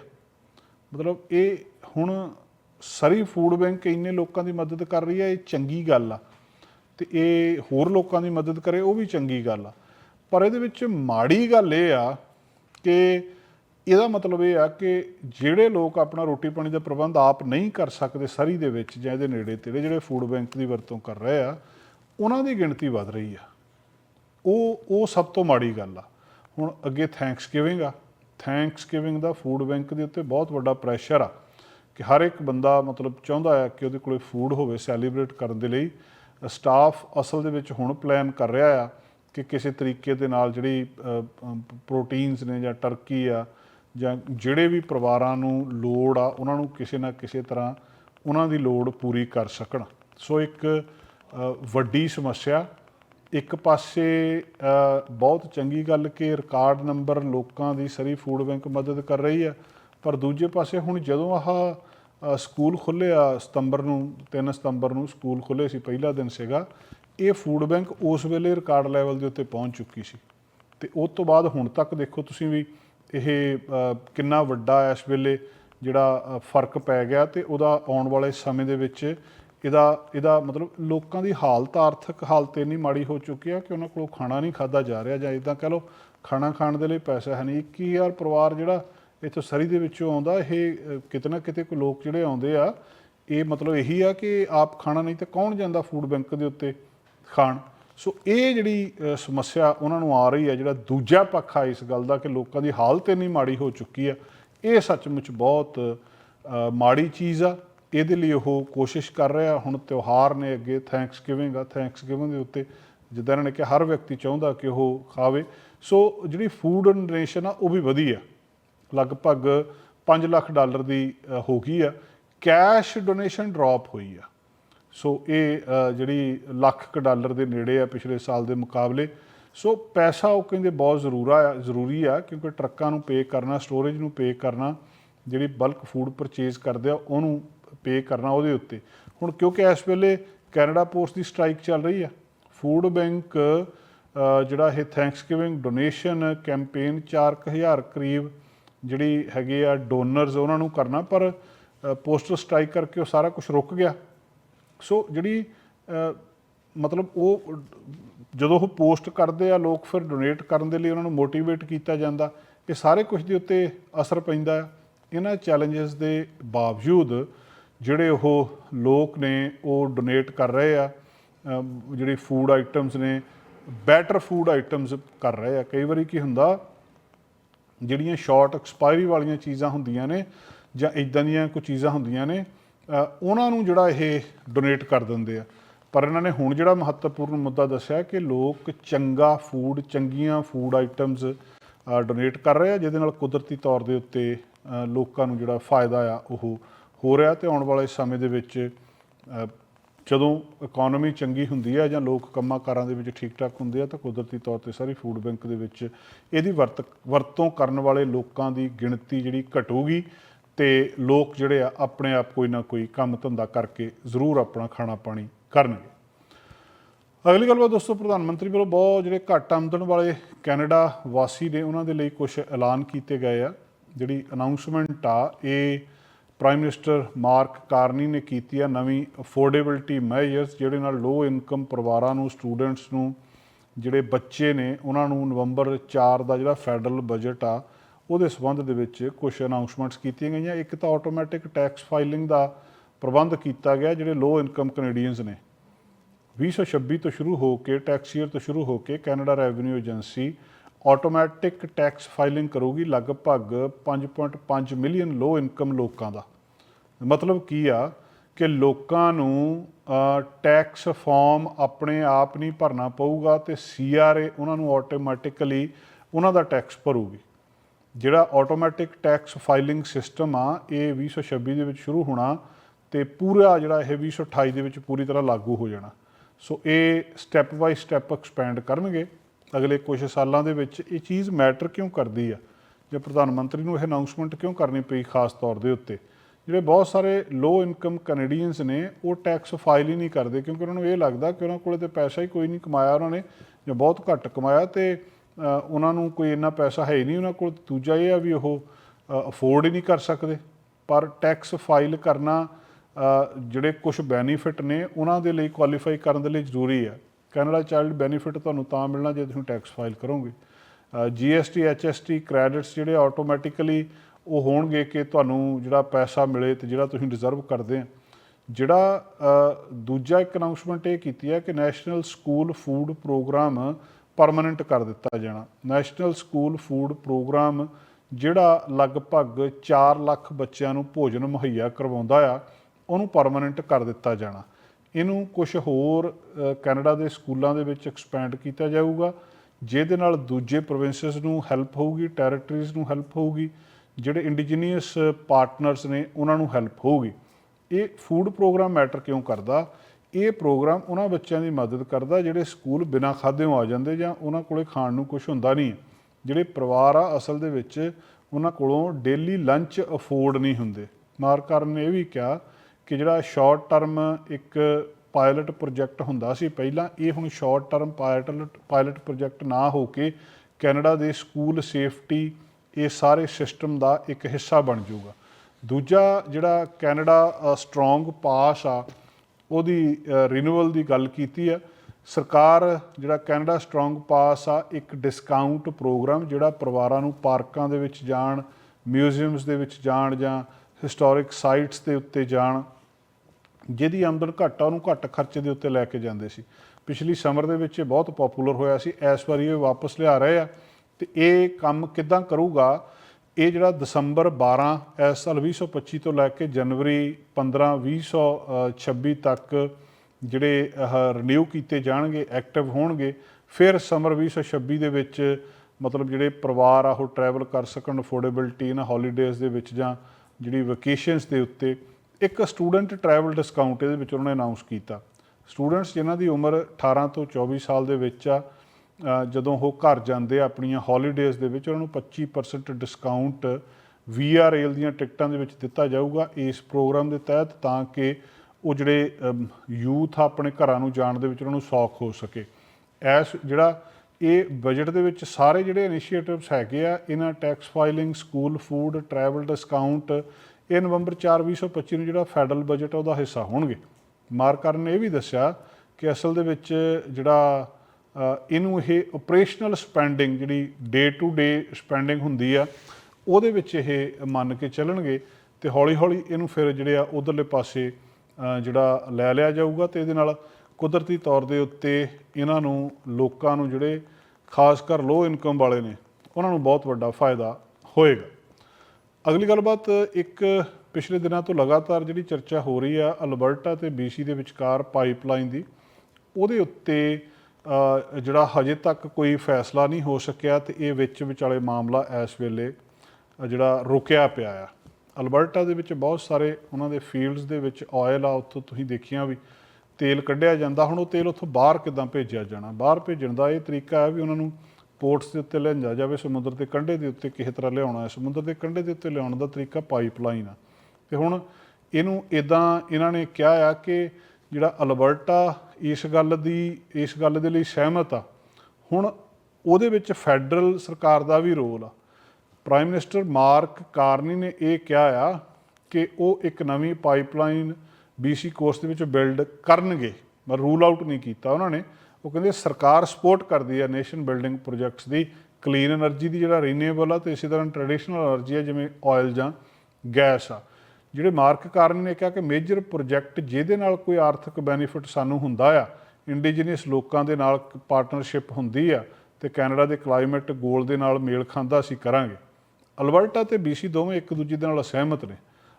ਮਤਲਬ ਇਹ ਹੁਣ ਸਰੀ ਫੂਡ ਬੈਂਕ ਇੰਨੇ ਲੋਕਾਂ ਦੀ ਮਦਦ ਕਰ ਰਹੀ ਹੈ ਇਹ ਚੰਗੀ ਗੱਲ ਆ। ਤੇ ਇਹ ਹੋਰ ਲੋਕਾਂ ਦੀ ਮਦਦ ਕਰੇ, ਉਹ ਵੀ ਚੰਗੀ ਗੱਲ ਆ। ਪਰ ਇਹਦੇ ਵਿੱਚ ਮਾੜੀ ਗੱਲ ਇਹ ਆ ਕਿ ਇਹਦਾ ਮਤਲਬ ਇਹ ਆ ਕਿ ਜਿਹੜੇ ਲੋਕ ਆਪਣਾ ਰੋਟੀ ਪਾਣੀ ਦਾ ਪ੍ਰਬੰਧ ਆਪ ਨਹੀਂ ਕਰ ਸਕਦੇ ਸਰੀ ਦੇ ਵਿੱਚ ਜਾਂ ਇਹਦੇ ਨੇੜੇ ਤੇੜੇ ਜਿਹੜੇ ਫੂਡ ਬੈਂਕ ਦੀ ਵਰਤੋਂ ਕਰ ਰਹੇ ਆ, ਉਹਨਾਂ ਦੀ ਗਿਣਤੀ ਵੱਧ ਰਹੀ ਆ। ਉਹ ਉਹ ਸਭ ਤੋਂ ਮਾੜੀ ਗੱਲ ਆ। ਹੁਣ ਅੱਗੇ ਥੈਂਕਸ ਗਿਵਿੰਗ ਆ। ਥੈਂਕਸ ਗਿਵਿੰਗ ਦਾ ਫੂਡ ਬੈਂਕ ਦੇ ਉੱਤੇ ਬਹੁਤ ਵੱਡਾ ਪ੍ਰੈਸ਼ਰ ਆ ਕਿ ਹਰ ਇੱਕ ਬੰਦਾ ਮਤਲਬ ਚਾਹੁੰਦਾ ਹੈ ਕਿ ਉਹਦੇ ਕੋਲੇ ਫੂਡ ਹੋਵੇ ਸੈਲੀਬ੍ਰੇਟ ਕਰਨ ਦੇ ਲਈ। ਸਟਾਫ ਅਸਲ ਦੇ ਵਿੱਚ ਹੁਣ ਪਲਾਨ ਕਰ ਰਿਹਾ ਆ ਕਿ ਕਿਸੇ ਤਰੀਕੇ ਦੇ ਨਾਲ ਜਿਹੜੀ ਪ੍ਰੋਟੀਨਸ ਨੇ ਜਾਂ ਟਰਕੀ ਆ ਜਾਂ ਜਿਹੜੇ ਵੀ ਪਰਿਵਾਰਾਂ ਨੂੰ ਲੋੜ ਆ, ਉਹਨਾਂ ਨੂੰ ਕਿਸੇ ਨਾ ਕਿਸੇ ਤਰ੍ਹਾਂ ਉਹਨਾਂ ਦੀ ਲੋੜ ਪੂਰੀ ਕਰ ਸਕਣ। ਸੋ ਇੱਕ ਵੱਡੀ ਸਮੱਸਿਆ। ਇੱਕ ਪਾਸੇ ਬਹੁਤ ਚੰਗੀ ਗੱਲ ਕਿ ਰਿਕਾਰਡ ਨੰਬਰ ਲੋਕਾਂ ਦੀ ਸਰੀ ਫੂਡ ਬੈਂਕ ਮਦਦ ਕਰ ਰਹੀ ਹੈ, ਪਰ ਦੂਜੇ ਪਾਸੇ ਹੁਣ ਜਦੋਂ ਆਹ ਸਕੂਲ ਖੁੱਲ੍ਹੇ ਸਤੰਬਰ ਨੂੰ 3 ਸਤੰਬਰ ਨੂੰ ਸਕੂਲ ਖੁੱਲ੍ਹੇ ਸੀ, ਪਹਿਲਾ ਦਿਨ ਸੀਗਾ, ਇਹ ਫੂਡ ਬੈਂਕ ਉਸ ਵੇਲੇ ਰਿਕਾਰਡ ਲੈਵਲ ਦੇ ਉੱਤੇ ਪਹੁੰਚ ਚੁੱਕੀ ਸੀ। ਤੇ ਉਸ ਤੋਂ ਬਾਅਦ ਹੁਣ ਤੱਕ ਦੇਖੋ ਤੁਸੀਂ ਵੀ ਇਹ ਕਿੰਨਾ ਵੱਡਾ ਇਸ ਵੇਲੇ ਜਿਹੜਾ ਫ਼ਰਕ ਪੈ ਗਿਆ ਤੇ ਉਹਦਾ ਆਉਣ ਵਾਲੇ ਸਮੇਂ ਦੇ ਵਿੱਚ ਇਹਦਾ ਇਹਦਾ ਮਤਲਬ ਲੋਕਾਂ ਦੀ ਹਾਲਤ ਆਰਥਿਕ ਹਾਲਤ ਇੰਨੀ ਮਾੜੀ ਹੋ ਚੁੱਕੀ ਆ ਕਿ ਉਹਨਾਂ ਕੋਲੋਂ ਖਾਣਾ ਨਹੀਂ ਖਾਦਾ ਜਾ ਰਿਹਾ ਜਾਂ ਇਦਾਂ ਕਹ ਲਓ ਖਾਣਾ ਖਾਣ ਦੇ ਲਈ ਪੈਸਾ ਹੈ ਨਹੀਂ। 21000 ਪਰਿਵਾਰ ਜਿਹੜਾ ਇੱਥੋਂ ਸਰੀ ਦੇ ਵਿੱਚੋਂ ਆਉਂਦਾ ਇਹ ਅ, ਕਿਤੇ ਨਾ ਕਿਤੇ ਕੋਈ ਲੋਕ ਜਿਹੜੇ ਆਉਂਦੇ ਆ ਇਹ ਮਤਲਬ ਇਹੀ ਆ ਕਿ ਆਪ ਖਾਣਾ ਨਹੀਂ ਤੇ ਕੌਣ ਜਾਂਦਾ ਫੂਡ ਬੈਂਕ ਦੇ ਉੱਤੇ ਖਾਣ? ਸੋ ਇਹ ਜਿਹੜੀ ਸਮੱਸਿਆ ਉਹਨਾਂ ਨੂੰ ਆ ਰਹੀ ਹੈ, ਜਿਹੜਾ ਦੂਜਾ ਪੱਖ ਆ ਇਸ ਗੱਲ ਦਾ ਕਿ ਲੋਕਾਂ ਦੀ ਹਾਲਤ ਇੰਨੀ ਮਾੜੀ ਹੋ ਚੁੱਕੀ ਆ ਇਹ ਸੱਚਮੁੱਚ ਬਹੁਤ ਮਾੜੀ ਚੀਜ਼ ਆ। ਇਹਦੇ ਲਈ ਉਹ ਕੋਸ਼ਿਸ਼ ਕਰ ਰਿਹਾ। ਹੁਣ ਤਿਉਹਾਰ ਨੇ ਅੱਗੇ ਥੈਂਕਸ ਗਿਵਿੰਗ ਆ। ਥੈਂਕਸ ਗਿਵਿੰਗ ਦੇ ਉੱਤੇ ਜਿੱਦਾਂ ਇਹਨਾਂ ਨੇ ਕਿਹਾ, ਹਰ ਵਿਅਕਤੀ ਚਾਹੁੰਦਾ ਕਿ ਉਹ ਖਾਵੇ। ਸੋ ਜਿਹੜੀ ਫੂਡ ਡੋਨੇਸ਼ਨ ਆ, ਉਹ ਵੀ ਵਧੀ ਆ ਲਗਭਗ 5 ਲੱਖ ਡਾਲਰ ਦੀ ਹੋ ਗਈ ਆ। ਕੈਸ਼ ਡੋਨੇਸ਼ਨ ਡ੍ਰੌਪ ਹੋਈ ਆ। ਸੋ ਇਹ ਜਿਹੜੀ ਲੱਖ ਕੁ ਡਾਲਰ ਦੇ ਨੇੜੇ ਆ ਪਿਛਲੇ ਸਾਲ ਦੇ ਮੁਕਾਬਲੇ। ਸੋ ਪੈਸਾ ਉਹ ਕਹਿੰਦੇ ਬਹੁਤ ਜ਼ਰੂਰਾ ਆ, ਜ਼ਰੂਰੀ ਆ, ਕਿਉਂਕਿ ਟਰੱਕਾਂ ਨੂੰ ਪੇ ਕਰਨਾ ਸਟੋਰੇਜ ਨੂੰ ਪੇ ਕਰਨਾ, ਜਿਹੜੀ ਬਲਕ ਫੂਡ ਪਰਚੇਜ਼ ਕਰਦੇ ਆ, ਉਹਨੂੰ ਪੇ ਕਰਨਾ ਉਹਦੇ ਉੱਤੇ। ਹੁਣ ਕਿਉਂਕਿ ਇਸ ਵੇਲੇ ਕੈਨੇਡਾ ਪੋਸਟ ਦੀ ਸਟ੍ਰਾਈਕ ਚੱਲ ਰਹੀ ਆ ਫੂਡ ਬੈਂਕ ਜਿਹੜਾ ਇਹ ਥੈਂਕਸਗਿਵਿੰਗ ਡੋਨੇਸ਼ਨ ਕੈਂਪੇਨ 4000 ਕਰੀਬ ਜਿਹੜੀ ਹੈਗੇ ਆ ਡੋਨਰਸ ਉਹਨਾਂ ਨੂੰ ਕਰਨਾ, ਪਰ ਪੋਸਟਲ ਸਟ੍ਰਾਈਕ ਕਰਕੇ ਉਹ ਸਾਰਾ ਕੁਝ ਰੁਕ ਗਿਆ। ਸੋ ਜਿਹੜੀ ਮਤਲਬ ਉਹ ਜਦੋਂ ਉਹ ਪੋਸਟ ਕਰਦੇ ਆ ਲੋਕ ਫਿਰ ਡੋਨੇਟ ਕਰਨ ਦੇ ਲਈ ਉਹਨਾਂ ਨੂੰ ਮੋਟੀਵੇਟ ਕੀਤਾ ਜਾਂਦਾ ਇਹ ਸਾਰੇ ਕੁਝ ਦੇ ਉੱਤੇ ਅਸਰ ਪੈਂਦਾ ਹੈ। ਇਹਨਾਂ ਚੈਲੰਜਸ ਦੇ ਬਾਵਜੂਦ ਜਿਹੜੇ ਉਹ ਲੋਕ ਨੇ ਉਹ ਡੋਨੇਟ ਕਰ ਰਹੇ ਆ ਅ, ਜਿਹੜੀ ਫੂਡ ਆਈਟਮਸ ਨੇ ਬੈਟਰ ਫੂਡ ਆਈਟਮਸ ਕਰ ਰਹੇ ਆ। ਕਈ ਵਾਰੀ ਕੀ ਹੁੰਦਾ ਜਿਹੜੀਆਂ ਸ਼ਾਰਟ ਐਕਸਪਾਇਰੀ ਵਾਲੀਆਂ ਚੀਜ਼ਾਂ ਹੁੰਦੀਆਂ ਨੇ ਜਾਂ ਇਦਾਂ ਦੀਆਂ ਕੋਈ ਚੀਜ਼ਾਂ ਹੁੰਦੀਆਂ ਨੇ ਉਹਨਾਂ ਨੂੰ ਜਿਹੜਾ ਇਹ ਡੋਨੇਟ ਕਰ ਦਿੰਦੇ ਆ। ਪਰ ਇਹਨਾਂ ਨੇ ਹੁਣ ਜਿਹੜਾ ਮਹੱਤਵਪੂਰਨ ਮੁੱਦਾ ਦੱਸਿਆ ਕਿ ਲੋਕ ਚੰਗਾ ਫੂਡ ਚੰਗੀਆਂ ਫੂਡ ਆਈਟਮਸ ਡੋਨੇਟ ਕਰ ਰਹੇ ਆ, ਜਿਹਦੇ ਨਾਲ ਕੁਦਰਤੀ ਤੌਰ ਦੇ ਉੱਤੇ ਲੋਕਾਂ ਨੂੰ ਜਿਹੜਾ ਫਾਇਦਾ ਆ, ਉਹ ਹੋ ਰਿਹਾ ਤੇ ਆਉਣ ਵਾਲੇ ਸਮੇਂ ਦੇ ਵਿੱਚ ਜਦੋਂ ਇਕਨੋਮੀ ਚੰਗੀ ਹੁੰਦੀ ਹੈ ਜਾਂ ਲੋਕ ਕੰਮਾਂ ਕਾਰਾਂ ਦੇ ਵਿੱਚ ਠੀਕ ਠਾਕ ਹੁੰਦੇ ਆ, ਤਾਂ ਕੁਦਰਤੀ ਤੌਰ ਤੇ ਸਾਰੀ ਫੂਡ ਬੈਂਕ ਦੇ ਵਿੱਚ ਇਹਦੀ ਵਰਤ, ਵਰਤੋਂ ਕਰਨ ਵਾਲੇ ਲੋਕਾਂ ਦੀ ਗਿਣਤੀ ਜਿਹੜੀ ਘਟੂਗੀ। ਤੇ ਲੋਕ ਜਿਹੜੇ ਆ, ਆਪਣੇ ਆਪ ਕੋਈ ਨਾ ਕੋਈ ਕੰਮ ਧੰਦਾ ਕਰਕੇ ਜ਼ਰੂਰ ਆਪਣਾ ਖਾਣਾ ਪਾਣੀ ਕਰਨਗੇ। ਅਗਲੀ ਗੱਲਬਾਤ ਦੋਸਤੋ, ਪ੍ਰਧਾਨ ਮੰਤਰੀ ਵੱਲੋਂ ਬਹੁਤ ਜਿਹੜੇ ਘੱਟ ਆਮਦਨ ਵਾਲੇ ਕੈਨੇਡਾ ਵਾਸੀ ਨੇ, ਉਹਨਾਂ ਦੇ ਲਈ ਕੁਝ ਐਲਾਨ ਕੀਤੇ ਗਏ ਆ। ਜਿਹੜੀ ਅਨਾਉਂਸਮੈਂਟ ਆ, ਇਹ ਪ੍ਰਾਈਮ ਮਿਨਿਸਟਰ ਮਾਰਕ ਕਾਰਨੀ ਨੇ ਕੀਤੀ ਆ, ਨਵੀਂ ਅਫੋਰਡੇਬਿਲਟੀ ਮੈਜਰਸ ਜਿਹੜੇ ਨਾਲ ਲੋ ਇਨਕਮ ਪਰਿਵਾਰਾਂ ਨੂੰ ਸਟੂਡੈਂਟਸ ਨੂੰ, ਜਿਹੜੇ ਬੱਚੇ ਨੇ, ਉਹਨਾਂ ਨੂੰ ਨਵੰਬਰ 4 ਦਾ ਜਿਹੜਾ ਫੈਡਰਲ ਬਜਟ ਆ ਉਹਦੇ ਸਬੰਧ ਦੇ ਵਿੱਚ ਕੁਝ ਅਨਾਉਂਸਮੈਂਟਸ ਕੀਤੀਆਂ ਗਈਆਂ। ਇੱਕ ਤਾਂ ਆਟੋਮੈਟਿਕ ਟੈਕਸ ਫਾਈਲਿੰਗ ਦਾ ਪ੍ਰਬੰਧ ਕੀਤਾ ਗਿਆ, ਜਿਹੜੇ ਲੋ ਇਨਕਮ ਕੈਨੇਡੀਅਨਸ ਨੇ। 2026 ਤੋਂ ਸ਼ੁਰੂ ਹੋ ਕੇ ਟੈਕਸ ਈਅਰ ਤੋਂ ਸ਼ੁਰੂ ਹੋ ਕੇ Canada Revenue Agency automatic tax filing ਕਰੂਗੀ, ਲਗਭਗ 5.5 ਮਿਲੀਅਨ ਲੋ ਇਨਕਮ ਲੋਕਾਂ ਦਾ। ਮਤਲਬ ਕੀ ਆ ਕਿ ਲੋਕਾਂ ਨੂੰ ਟੈਕਸ ਫਾਰਮ ਆਪਣੇ ਆਪ ਨਹੀਂ ਭਰਨਾ ਪਊਗਾ ਤੇ ਸੀਆਰਏ ਉਹਨਾਂ ਨੂੰ ਆਟੋਮੈਟਿਕਲੀ ਉਹਨਾਂ ਦਾ ਟੈਕਸ ਭਰੂਗੀ। ਜਿਹੜਾ ਆਟੋਮੈਟਿਕ ਟੈਕਸ ਫਾਈਲਿੰਗ ਸਿਸਟਮ ਆ, ਇਹ 2026 ਦੇ ਵਿੱਚ ਸ਼ੁਰੂ ਹੋਣਾ ਤੇ ਪੂਰਾ ਜਿਹੜਾ ਇਹ 2028 ਦੇ ਵਿੱਚ ਪੂਰੀ ਤਰ੍ਹਾਂ ਲਾਗੂ ਹੋ ਜਾਣਾ। ਸੋ ਇਹ ਸਟੈਪ ਬਾਈ ਸਟੈਪ ਐਕਸਪੈਂਡ ਕਰਨਗੇ। ਅਗਲੇ ਕੁਝ ਸਾਲਾਂ ਦੇ ਵਿੱਚ ਇਹ ਚੀਜ਼ ਮੈਟਰ ਕਿਉਂ ਕਰਦੀ ਆ? ਜਾਂ ਪ੍ਰਧਾਨ ਮੰਤਰੀ ਨੂੰ ਇਹ ਅਨਾਉਂਸਮੈਂਟ ਕਿਉਂ ਕਰਨੀ ਪਈ ਖਾਸ ਤੌਰ ਦੇ ਉੱਤੇ? ਜਿਹੜੇ ਬਹੁਤ ਸਾਰੇ ਲੋ ਇਨਕਮ ਕੈਨੇਡੀਅਨਸ ਨੇ, ਉਹ ਟੈਕਸ ਫਾਈਲ ਹੀ ਨਹੀਂ ਕਰਦੇ ਕਿਉਂਕਿ ਉਹਨਾਂ ਨੂੰ ਇਹ ਲੱਗਦਾ ਕਿ ਉਹਨਾਂ ਕੋਲੇ ਤੇ ਪੈਸਾ ਹੀ ਕੋਈ ਨਹੀਂ ਕਮਾਇਆ ਉਹਨਾਂ ਨੇ ਜਾਂ ਬਹੁਤ ਘੱਟ ਕਮਾਇਆ ਤੇ ਉਹਨਾਂ ਨੂੰ ਕੋਈ ਇੰਨਾ ਪੈਸਾ ਹੈ ਹੀ ਨਹੀਂ ਉਹਨਾਂ ਕੋਲ। ਦੂਜਾ ਇਹ ਆ ਵੀ ਉਹ ਅਫੋਰਡ ਹੀ ਨਹੀਂ ਕਰ ਸਕਦੇ। ਪਰ ਟੈਕਸ ਫਾਈਲ ਕਰਨਾ ਜਿਹੜੇ ਕੁਝ ਬੈਨੀਫਿਟ ਨੇ, ਉਹਨਾਂ ਦੇ ਲਈ ਕੁਆਲੀਫਾਈ ਕਰਨ ਦੇ ਲਈ ਜ਼ਰੂਰੀ ਆ। ਕੈਨੇਡਾ ਚਾਈਲਡ ਬੈਨੀਫਿਟ ਤੁਹਾਨੂੰ ਤਾਂ ਮਿਲਣਾ ਜੇ ਤੁਸੀਂ ਟੈਕਸ ਫਾਈਲ ਕਰੋਗੇ। ਜੀਐਸਟੀ ਐਚਐਸਟੀ ਕ੍ਰੈਡਿਟਸ ਜਿਹੜੇ ਆਟੋਮੈਟਿਕਲੀ ਉਹ ਹੋਣਗੇ ਕਿ ਤੁਹਾਨੂੰ ਜਿਹੜਾ ਪੈਸਾ ਮਿਲੇ ਤੇ ਜਿਹੜਾ ਤੁਸੀਂ ਡਿਜ਼ਰਵ ਕਰਦੇ ਆ। ਜਿਹੜਾ ਦੂਜਾ ਇੱਕ ਅਨਾਉਂਸਮੈਂਟ ਇਹ ਕੀਤੀ ਹੈ ਕਿ national school food program permanent ਕਰ ਦਿੱਤਾ ਜਾਣਾ। ਨੈਸ਼ਨਲ ਸਕੂਲ ਫੂਡ ਪ੍ਰੋਗਰਾਮ ਜਿਹੜਾ ਲਗਭਗ 4 ਲੱਖ ਬੱਚਿਆਂ ਨੂੰ ਭੋਜਨ ਮੁਹੱਈਆ ਕਰਵਾਉਂਦਾ ਆ, ਉਹਨੂੰ ਪਰਮਨੈਂਟ ਕਰ ਦਿੱਤਾ ਜਾਣਾ। ਇਹਨੂੰ ਕੁਝ ਹੋਰ ਕੈਨੇਡਾ ਦੇ ਸਕੂਲਾਂ ਦੇ ਵਿੱਚ ਐਕਸਪੈਂਡ ਕੀਤਾ ਜਾਊਗਾ, ਜਿਹਦੇ ਨਾਲ ਦੂਜੇ ਪ੍ਰੋਵਿੰਸਸ ਨੂੰ ਹੈਲਪ ਹੋਊਗੀ ਟੈਰੀਟਰੀਜ਼ ਨੂੰ ਹੈਲਪ ਹੋਊਗੀ, ਜਿਹੜੇ ਇੰਡੀਜੀਨੀਅਸ ਪਾਰਟਨਰਸ ਨੇ, ਉਹਨਾਂ ਨੂੰ ਹੈਲਪ ਹੋਊਗੀ। ਇਹ ਫੂਡ ਪ੍ਰੋਗਰਾਮ ਮੈਟਰ ਕਿਉਂ ਕਰਦਾ? ਇਹ ਪ੍ਰੋਗਰਾਮ ਉਹਨਾਂ ਬੱਚਿਆਂ ਦੀ ਮਦਦ ਕਰਦਾ ਜਿਹੜੇ ਸਕੂਲ ਬਿਨਾਂ ਖਾਧਿਓਂ ਆ ਜਾਂਦੇ ਜਾਂ ਉਹਨਾਂ ਕੋਲੇ ਖਾਣ ਨੂੰ ਕੁਝ ਹੁੰਦਾ ਨਹੀਂ। ਜਿਹੜੇ ਪਰਿਵਾਰ ਆ, ਅਸਲ ਦੇ ਵਿੱਚ ਉਹਨਾਂ ਕੋਲੋਂ ਡੇਲੀ ਲੰਚ ਅਫੋਰਡ ਨਹੀਂ ਹੁੰਦੇ। ਮਾਰਕਰਨ ਨੇ ਇਹ ਵੀ ਕਿਹਾ ਕਿ ਜਿਹੜਾ ਸ਼ਾਰਟ ਟਰਮ ਇੱਕ ਪਾਇਲਟ ਪ੍ਰੋਜੈਕਟ ਹੁੰਦਾ ਸੀ, ਪਹਿਲਾਂ ਇਹ ਹੁਣ short term pilot pilot project ਨਾ ਹੋ ਕੇ ਕੈਨੇਡਾ ਦੇ ਸਕੂਲ ਸੇਫਟੀ ਇਹ ਸਾਰੇ ਸਿਸਟਮ ਦਾ ਇੱਕ ਹਿੱਸਾ ਬਣ ਜਾਊਗਾ। ਦੂਜਾ ਜਿਹੜਾ ਕੈਨੇਡਾ ਸਟਰੋਂਗ ਪਾਸ ਆ ਉਹਦੀ ਰੀਨਿਊਅਲ ਦੀ ਗੱਲ ਕੀਤੀ ਆ। ਸਰਕਾਰ, ਜਿਹੜਾ ਕੈਨੇਡਾ ਸਟਰੋਂਗ ਪਾਸ ਆ, ਇੱਕ ਡਿਸਕਾਊਂਟ ਪ੍ਰੋਗਰਾਮ ਜਿਹੜਾ ਪਰਿਵਾਰਾਂ ਨੂੰ ਪਾਰਕਾਂ ਦੇ ਵਿੱਚ ਜਾਣ ਮਿਊਜ਼ੀਅਮਸ ਦੇ ਵਿੱਚ ਜਾਣ ਜਾਂ ਹਿਸਟੋਰਿਕ ਸਾਈਟਸ ਦੇ ਉੱਤੇ ਜਾਣ, ਜਿਹਦੀ ਆਮਦਨ ਘੱਟ ਆ, ਉਹਨੂੰ ਘੱਟ ਖਰਚੇ ਦੇ ਉੱਤੇ ਲੈ ਕੇ ਜਾਂਦੇ ਸੀ। ਪਿਛਲੀ ਸਮਰ ਦੇ ਵਿੱਚ ਇਹ ਬਹੁਤ ਪਪੂਲਰ ਹੋਇਆ ਸੀ। ਇਸ ਵਾਰੀ ਇਹ ਵਾਪਸ ਲਿਆ ਰਹੇ ਆ। ਤੇ ਇਹ ਕੰਮ ਕਿਦਾਂ ਕਰੂਗਾ? ਇਹ ਜਿਹੜਾ ਦਸੰਬਰ 12 ਇਸ ਸਾਲ 2025 ਤੋਂ ਲੈ ਕੇ ਜਨਵਰੀ 15 2026 ਤੱਕ ਜਿਹੜੇ ਰੀਨਿਊ ਕੀਤੇ ਜਾਣਗੇ ਐਕਟਿਵ ਹੋਣਗੇ, ਫਿਰ ਸਮਰ 2026 ਦੇ ਵਿੱਚ ਮਤਲਬ ਜਿਹੜੇ ਪਰਿਵਾਰ ਆ, ਉਹ ਟਰੈਵਲ ਕਰ ਸਕਣ ਅਫੋਰਡੇਬਿਲਟੀ ਨਾ ਹੌਲੀਡੇਜ਼ ਦੇ ਵਿੱਚ ਜਾਂ ਜਿਹੜੀ ਵਕੇਸ਼ਨਸ ਦੇ ਉੱਤੇ। ਇੱਕ ਸਟੂਡੈਂਟ ਟਰੈਵਲ ਡਿਸਕਾਊਂਟ ਇਹਦੇ ਵਿੱਚ ਉਹਨਾਂ ਨੇ ਅਨਾਉਂਸ ਕੀਤਾ। ਸਟੂਡੈਂਟਸ ਜਿਨ੍ਹਾਂ ਦੀ ਉਮਰ 18 ਤੋਂ 24 ਸਾਲ ਦੇ ਵਿੱਚ ਆ ਜਦੋਂ ਉਹ ਘਰ ਜਾਂਦੇ ਆ ਆਪਣੀਆਂ ਹੌਲੀਡੇਜ਼ ਦੇ ਵਿੱਚ, ਉਹਨਾਂ ਨੂੰ 25% ਡਿਸਕਾਊਂਟ ਵੀਆਰਐਲ ਦੀਆਂ ਟਿਕਟਾਂ ਦੇ ਵਿੱਚ ਦਿੱਤਾ ਜਾਊਗਾ ਇਸ ਪ੍ਰੋਗਰਾਮ ਦੇ ਤਹਿਤ, ਤਾਂ ਕਿ ਉਹ ਜਿਹੜੇ ਯੂਥ ਆ ਆਪਣੇ ਘਰਾਂ ਨੂੰ ਜਾਣ ਦੇ ਵਿੱਚ ਉਹਨਾਂ ਨੂੰ ਸੌਖ ਹੋ ਸਕੇ। ਐਸ ਜਿਹੜਾ ਇਹ ਬਜਟ ਦੇ ਵਿੱਚ ਸਾਰੇ ਜਿਹੜੇ ਇਨੀਸ਼ੀਏਟਿਵਸ ਹੈਗੇ ਆ, ਇਹਨਾਂ tax filing school food travel discount ਇਹ ਨਵੰਬਰ 4 2025 ਨੂੰ ਜਿਹੜਾ ਫੈਡਰਲ ਬਜਟ ਆ, ਉਹਦਾ ਹਿੱਸਾ ਹੋਣਗੇ। ਮਾਰਕਰ ਨੇ ਇਹ ਵੀ ਦੱਸਿਆ ਕਿ ਅਸਲ ਦੇ ਵਿੱਚ ਜਿਹੜਾ ਇਹਨੂੰ ਇਹ ਆਪਰੇਸ਼ਨਲ ਸਪੈਂਡਿੰਗ ਜਿਹੜੀ ਡੇ ਟੂ ਡੇ ਸਪੈਂਡਿੰਗ ਹੁੰਦੀ ਆ, ਉਹਦੇ ਵਿੱਚ ਇਹ ਮੰਨ ਕੇ ਚੱਲਣਗੇ ਤੇ ਹੌਲੀ ਹੌਲੀ ਇਹਨੂੰ ਫਿਰ ਜਿਹੜੇ ਆ ਉਧਰਲੇ ਪਾਸੇ ਜਿਹੜਾ ਲੈ ਲਿਆ ਜਾਊਗਾ ਤੇ ਇਹਦੇ ਨਾਲ ਕੁਦਰਤੀ ਤੌਰ ਦੇ ਉੱਤੇ ਇਹਨਾਂ ਨੂੰ, ਲੋਕਾਂ ਨੂੰ ਜਿਹੜੇ ਖਾਸ ਕਰ ਲੋ ਇਨਕਮ ਵਾਲੇ ਨੇ, ਉਹਨਾਂ ਨੂੰ ਬਹੁਤ ਵੱਡਾ ਫਾਇਦਾ ਹੋਏਗਾ। ਅਗਲੀ ਗੱਲਬਾਤ ਇੱਕ ਪਿਛਲੇ ਦਿਨਾਂ ਤੋਂ ਲਗਾਤਾਰ ਜਿਹੜੀ ਚਰਚਾ ਹੋ ਰਹੀ ਆ ਅਲਬਰਟਾ ਤੇ ਬੀਸੀ ਦੇ ਵਿਚਕਾਰ ਪਾਈਪਲਾਈਨ ਦੀ, ਉਹਦੇ ਉੱਤੇ ਜਿਹੜਾ ਹਜੇ ਤੱਕ ਕੋਈ ਫੈਸਲਾ ਨਹੀਂ ਹੋ ਸਕਿਆ ਤੇ ਇਹ ਵਿੱਚ ਵਿਚਾਲੇ ਮਾਮਲਾ ਇਸ ਵੇਲੇ ਜਿਹੜਾ ਰੁਕਿਆ ਪਿਆ ਆ। ਅਲਬਰਟਾ ਦੇ ਵਿੱਚ ਬਹੁਤ ਸਾਰੇ ਉਹਨਾਂ ਦੇ ਫੀਲਡਸ ਦੇ ਵਿੱਚ ਆਇਲ ਆ, ਉੱਥੋਂ ਤੁਸੀਂ ਦੇਖਿਆ ਵੀ ਤੇਲ ਕੱਢਿਆ ਜਾਂਦਾ। ਹੁਣ ਉਹ ਤੇਲ ਉੱਥੋਂ ਬਾਹਰ ਕਿਦਾਂ ਭੇਜਿਆ ਜਾਣਾ? ਬਾਹਰ ਭੇਜਣ ਦਾ ਇਹ ਤਰੀਕਾ ਹੈ ਵੀ ਉਹਨਾਂ ਨੂੰ ਪੋਰਟਸ ਦੇ ਉੱਤੇ ਲਿਆਂਦਾ ਜਾਵੇ, ਸਮੁੰਦਰ ਦੇ ਕੰਢੇ ਦੇ ਉੱਤੇ ਕਿਸੇ ਤਰ੍ਹਾਂ ਲਿਆਉਣਾ ਹੈ। ਸਮੁੰਦਰ ਦੇ ਕੰਢੇ ਦੇ ਉੱਤੇ ਲਿਆਉਣ ਦਾ ਤਰੀਕਾ ਪਾਈਪਲਾਈਨ ਆ। ਤੇ ਹੁਣ ਇਹਨੂੰ ਇਦਾਂ ਇਹਨਾਂ ਨੇ ਕਿਹਾ ਆ ਕਿ ਜਿਹੜਾ ਅਲਬਰਟਾ ਇਸ ਗੱਲ ਦੀ, ਇਸ ਗੱਲ ਦੇ ਲਈ ਸਹਿਮਤ ਆ। ਹੁਣ ਉਹਦੇ ਵਿੱਚ ਫੈਡਰਲ ਸਰਕਾਰ ਦਾ ਵੀ ਰੋਲ ਆ। ਪ੍ਰਾਈਮ ਮਿਨਿਸਟਰ ਮਾਰਕ ਕਾਰਨੀ ਨੇ ਇਹ ਕਿਹਾ ਆ ਕਿ ਉਹ ਇੱਕ ਨਵੀਂ ਪਾਈਪਲਾਈਨ BC ਕੋਰਸ ਦੇ ਵਿੱਚ ਬਿਲਡ ਕਰਨਗੇ। ਮੈਂ ਰੂਲ ਆਊਟ ਨਹੀਂ ਕੀਤਾ ਉਹਨਾਂ ਨੇ। ਉਹ ਕਹਿੰਦੇ ਸਰਕਾਰ ਸਪੋਰਟ ਕਰਦੀ ਆ ਨੇਸ਼ਨ ਬਿਲਡਿੰਗ ਪ੍ਰੋਜੈਕਟਸ ਦੀ। ਕਲੀਨ એનર્ਜੀ ਦੀ ਜਿਹੜਾ ਰੀਨੇਬਲ ਆ ਤੇ ਇਸੇ ਤਰ੍ਹਾਂ ਟ੍ਰੈਡੀਸ਼ਨਲ એનર્ਜੀ ਆ, ਜਿਵੇਂ ਆਇਲ ਜਾਂ ਗੈਸ ਆ। ਜਿਹੜੇ ਮਾਰਕ ਕਾਰਨ ਨੇ ਕਿਹਾ ਕਿ ਮੇਜਰ ਪ੍ਰੋਜੈਕਟ ਜਿਹਦੇ ਨਾਲ ਕੋਈ ਆਰਥਿਕ ਬੈਨੀਫਿਟ ਸਾਨੂੰ ਹੁੰਦਾ ਆ ਇੰਡੀਜੀਨਸ ਲੋਕਾਂ ਦੇ ਨਾਲ ਪਾਰਟਨਰਸ਼ਿਪ ਹੁੰਦੀ ਆ ਤੇ ਕੈਨੇਡਾ ਦੇ ਕਲਾਈਮੇਟ ਗੋਲ ਦੇ ਨਾਲ ਮੇਲ ਖਾਂਦਾ ਅਸੀਂ ਕਰਾਂਗੇ। ਅਲਬਰਟਾ ਤੇ BC ਦੋਵੇਂ ਇੱਕ ਦੂਜੇ ਦੇ ਨਾਲ ਅਸਹਿਮਤ ਨੇ।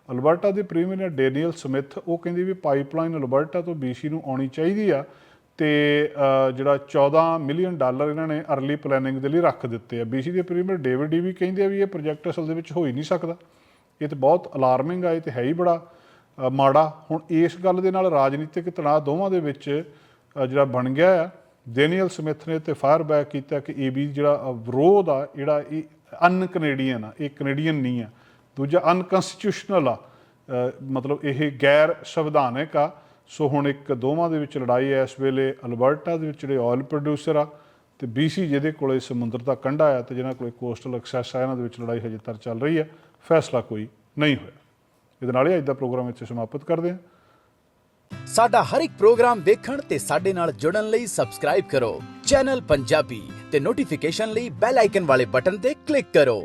ਅਲਬਰਟਾ ਦੇ ਪ੍ਰੀਮੀਅਰ ਡੈਨੀਅਲ ਸਮਿਥ ਉਹ ਕਹਿੰਦੀ ਵੀ ਪਾਈਪਲਾਈਨ ਅਲਬਰਟਾ ਤੋਂ BC ਨੂੰ ਆਉਣੀ ਚਾਹੀਦੀ ਆ ਤੇ ਜਿਹੜਾ 14 ਮਿਲੀਅਨ ਡਾਲਰ ਇਹਨਾਂ ਨੇ ਅਰਲੀ ਪਲੈਨਿੰਗ ਦੇ ਲਈ ਰੱਖ ਦਿੱਤੇ ਆ। BC ਦੇ ਪ੍ਰੀਮੀਅਰ ਡੇਵਿਡ ਡੀ ਵੀ ਕਹਿੰਦੇ ਆ ਵੀ ਇਹ ਪ੍ਰੋਜੈਕਟ ਅਸਲ ਦੇ ਵਿੱਚ ਹੋ ਹੀ ਨਹੀਂ ਸਕਦਾ। ਇਹ ਤੇ ਬਹੁਤ ਅਲਾਰਮਿੰਗ ਆ, ਇਹ ਤੇ ਹੈ ਹੀ ਬੜਾ ਮਾੜਾ। ਹੁਣ ਇਸ ਗੱਲ ਦੇ ਨਾਲ ਰਾਜਨੀਤਿਕ ਤਣਾਅ ਦੋਵਾਂ ਦੇ ਵਿੱਚ ਜਿਹੜਾ ਬਣ ਗਿਆ ਆ ਡੈਨੀਅਲ ਸਮਿਥ ਨੇ ਤੇ ਫਾਇਰ ਬੈਕ ਕੀਤਾ ਕਿ ਏਬੀ ਜਿਹੜਾ ਵਿਰੋਧ ਆ, ਜਿਹੜਾ ਇਹ ਅਨ ਕੈਨੇਡੀਅਨ ਆ, ਇਹ ਕੈਨੇਡੀਅਨ ਨਹੀਂ ਆ। ਦੂਜਾ ਅਨਕਨਸਟੀਟਿਊਸ਼ਨਲ ਆ ਮਤਲਬ ਇਹ ਗੈਰ ਸੰਵਿਧਾਨਕ ਆ। ਸੋ ਹੁਣ ਇੱਕ ਦੋਵਾਂ ਦੇ ਵਿੱਚ ਲੜਾਈ ਹੈ ਇਸ ਵੇਲੇ ਅਲਬਰਟਾ ਦੇ ਵਿੱਚ ਜਿਹੜੇ ਆਇਲ ਪ੍ਰੋਡਿਊਸਰ ਆ ਤੇ BC ਜਿਹਦੇ ਕੋਲੇ ਸਮੁੰਦਰ ਦਾ ਕੰਢਾ ਆ ਤੇ ਜਿਹਨਾਂ ਕੋਲੇ ਕੋਸਟਲ ਐਕਸੈਸ ਆ, ਇਹਨਾਂ ਦੇ ਵਿੱਚ ਲੜਾਈ ਹਜੇ ਤੱਕ ਚੱਲ ਰਹੀ ਆ। ਫੈਸਲਾ ਕੋਈ ਨਹੀਂ ਹੋਇਆ। ਇਹਦੇ ਨਾਲ ਹੀ ਅੱਜ ਦਾ ਪ੍ਰੋਗਰਾਮ ਇੱਥੇ ਸਮਾਪਤ ਕਰਦੇ ਹਾਂ। ਸਾਡਾ ਹਰ ਇੱਕ ਪ੍ਰੋਗਰਾਮ ਦੇਖਣ ਤੇ ਸਾਡੇ ਨਾਲ ਜੁੜਨ ਲਈ ਸਬਸਕ੍ਰਾਈਬ ਕਰੋ। ਚੈਨਲ ਪੰਜਾਬੀ ਤੇ ਨੋਟੀਫਿਕੇਸ਼ਨ ਲਈ ਬੈਲ ਆਈਕਨ ਵਾਲੇ ਬਟਨ ਤੇ ਕਲਿੱਕ ਕਰੋ।